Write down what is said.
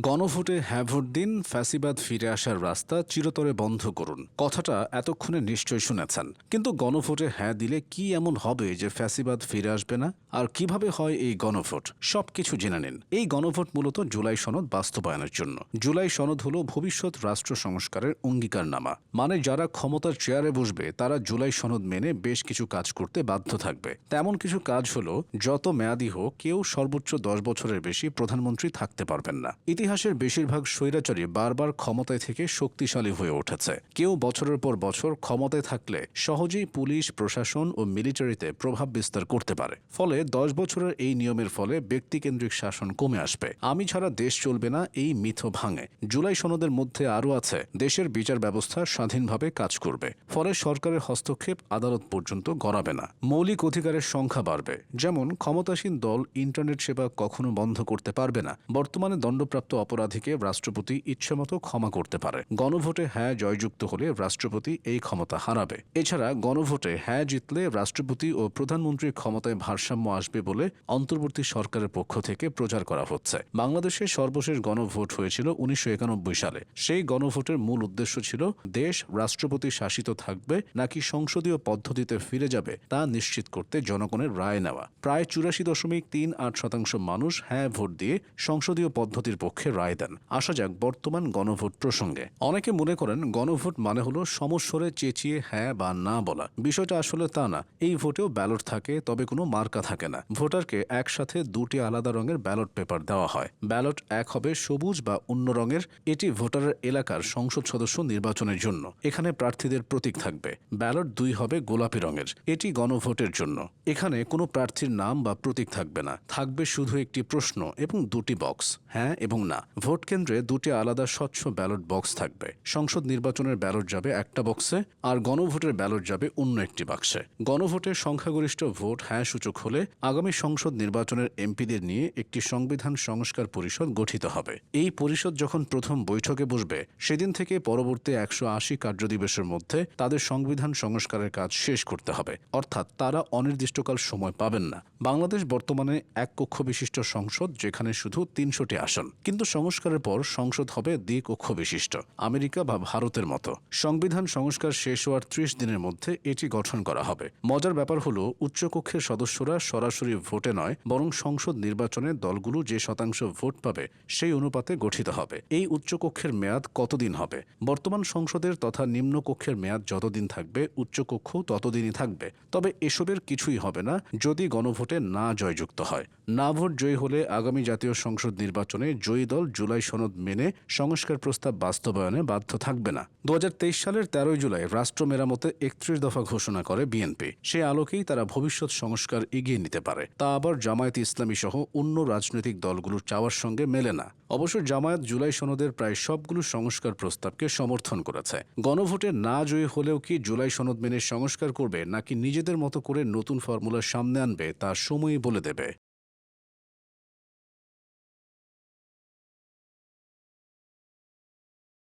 গণভোটে হ্যাঁ ভোট দিন, ফ্যাসিবাদ ফিরে আসার রাস্তা চিরতরে বন্ধ করুন। কথাটা এতক্ষণে নিশ্চয় শুনেছেন। কিন্তু গণভোটে হ্যাঁ দিলে কি এমন হবে যে ফ্যাসিবাদ ফিরে আসবে না? আর কীভাবে হয় এই গণভোট? সবকিছু জেনে নিন। এই গণভোট মূলত জুলাই সনদ বাস্তবায়নের জন্য। জুলাই সনদ হল ভবিষ্যৎ রাষ্ট্র সংস্কারের অঙ্গীকারনামা। মানে যারা ক্ষমতার চেয়ারে বসবে, তারা জুলাই সনদ মেনে বেশ কিছু কাজ করতে বাধ্য থাকবে। তেমন কিছু কাজ হলো, যত মেয়াদি হোক, কেউ সর্বোচ্চ দশ বছরের বেশি প্রধানমন্ত্রী থাকতে পারবেন না। ইতিহাসের বেশিরভাগ স্বৈরাচারী বারবার ক্ষমতায় থেকে শক্তিশালী হয়ে উঠেছে। কেউ বছরের পর বছর ক্ষমতায় থাকলে সহজেই পুলিশ, প্রশাসন ও মিলিটারিতে প্রভাব বিস্তার করতে পারে। ফলে দশ বছরের এই নিয়মের ফলে ব্যক্তিকেন্দ্রিক শাসন কমে আসবে। আমি ছাড়া দেশ চলবে না এই মিথ ভাঙে। জুলাই সনদের মধ্যে আরও আছে, দেশের বিচার ব্যবস্থা স্বাধীনভাবে কাজ করবে। ফলে সরকারের হস্তক্ষেপ আদালত পর্যন্ত গড়াবে না। মৌলিক অধিকারের সংখ্যা বাড়বে। যেমন ক্ষমতাসীন দল ইন্টারনেট সেবা কখনো বন্ধ করতে পারবে না। বর্তমানে দণ্ডপ্রাপ্ত অপরাধীকে রাষ্ট্রপতি ইচ্ছেমতো ক্ষমা করতে পারে। গণভোটে হ্যাঁ জয়যুক্ত হলে রাষ্ট্রপতি এই ক্ষমতা হারাবে। এছাড়া গণভোটে হ্যাঁ জিতলে রাষ্ট্রপতি ও প্রধানমন্ত্রীর ক্ষমতায় ভারসাম্য আসবে বলে অন্তর্বর্তী সরকারের পক্ষ থেকে প্রচার করা হচ্ছে। বাংলাদেশে সর্বশেষ গণভোট হয়েছিল উনিশশো সালে। সেই গণভোটের মূল উদ্দেশ্য ছিল, দেশ রাষ্ট্রপতি শাসিত থাকবে নাকি সংসদীয় পদ্ধতিতে ফিরে যাবে তা নিশ্চিত করতে জনগণের রায় নেওয়া। প্রায় চুরাশি দশমিক তিন আট শতাংশ মানুষ হ্যাঁ ভোট দিয়ে সংসদীয় পদ্ধতির পক্ষে রায় দেন। আসা যাক বর্তমান গণভোট প্রসঙ্গে। অনেকে মনে করেন গণভোট মানে হলো সমস্বরে চেঁচিয়ে হ্যাঁ বা না বলা। বিষয়টা আসলে তা না। এই ভোটেও ব্যালট থাকে, তবে কোনো মার্কা থাকে না। ভোটারকে একসাথে দুটি আলাদা রঙের ব্যালট পেপার দেওয়া হয়। ব্যালট এক হবে সবুজ বা অন্য রঙের। এটি ভোটারের এলাকার সংসদ সদস্য নির্বাচনের জন্য। এখানে প্রার্থীদের প্রতীক থাকবে। ব্যালট দুই হবে গোলাপি রঙের। এটি গণভোটের জন্য। এখানে কোনো প্রার্থীর নাম বা প্রতীক থাকবে না। থাকবে শুধু একটি প্রশ্ন এবং দুটি বক্স। হ্যাঁ এবং না, ভোট কেন্দ্রে দুটি আলাদা স্বচ্ছ ব্যালট বক্স থাকবে। সংসদ নির্বাচনের ব্যালট যাবে একটা বক্সে আর গণভোটের ব্যালট যাবে অন্য একটি বাক্সে। গণভোটের সংখ্যাগরিষ্ঠ ভোট হ্যাঁ সূচক হলে আগামী সংসদ নির্বাচনের এমপিদের নিয়ে একটি সংবিধান সংস্কার পরিষদ গঠিত হবে। এই পরিষদ যখন প্রথম বৈঠকে বসবে, সেদিন থেকে পরবর্তী একশো আশি কার্যদিবসের মধ্যে তাদের সংবিধান সংস্কারের কাজ শেষ করতে হবে। অর্থাৎ তারা অনির্দিষ্টকাল সময় পাবেন না। বাংলাদেশ বর্তমানে এক কক্ষ বিশিষ্ট সংসদ যেখানে শুধু তিনশোটি আসন। কিন্তু সংস্কারের পর সংসদ হবে দ্বিকক্ষ বিশিষ্ট, আমেরিকা বা ভারতের মতো। সংবিধান সংস্কার শেষ হওয়ার ত্রিশ দিনের মধ্যে এটি গঠন করা হবে। মজার ব্যাপার হলো, উচ্চকক্ষের সদস্যরা সরাসরি ভোটে নয়, বরং সংসদ নির্বাচনে দলগুলো যে শতাংশ ভোট পাবে, সেই অনুপাতে গঠিত হবে। এই উচ্চকক্ষের মেয়াদ কতদিন হবে? বর্তমান সংসদের তথা নিম্নকক্ষের মেয়াদ যতদিন থাকবে উচ্চকক্ষ ততদিনই থাকবে। তবে এসবের কিছুই হবে না, যদি গণভোটে না জয়যুক্ত হয়। না ভোট জয়ী হলে আগামী জাতীয় সংসদ নির্বাচনে জয়ী দল জুলাই সনদ মেনে সংস্কার প্রস্তাব বাস্তবায়নে বাধ্য থাকবে না। দু হাজার তেইশ সালের তেরোই জুলাই রাষ্ট্র মেরামতে একত্রিশ দফা ঘোষণা করে বিএনপি। সে আলোকেই তারা ভবিষ্যৎ সংস্কার এগিয়ে নিতে পারে। তা আবার জামায়াত ইসলামী সহ অন্য রাজনৈতিক দলগুলোর চাওয়ার সঙ্গে মেলে না। অবশ্য জামায়াত জুলাই সনদের প্রায় সবগুলো সংস্কার প্রস্তাবকে সমর্থন করেছে। গণভোটে না জয়ী হলেও কি জুলাই সনদ মেনে সংস্কার করবে, নাকি নিজেদের মতো করে নতুন ফর্মুলা সামনে আনবে, তা সময়ই বলে দেবে।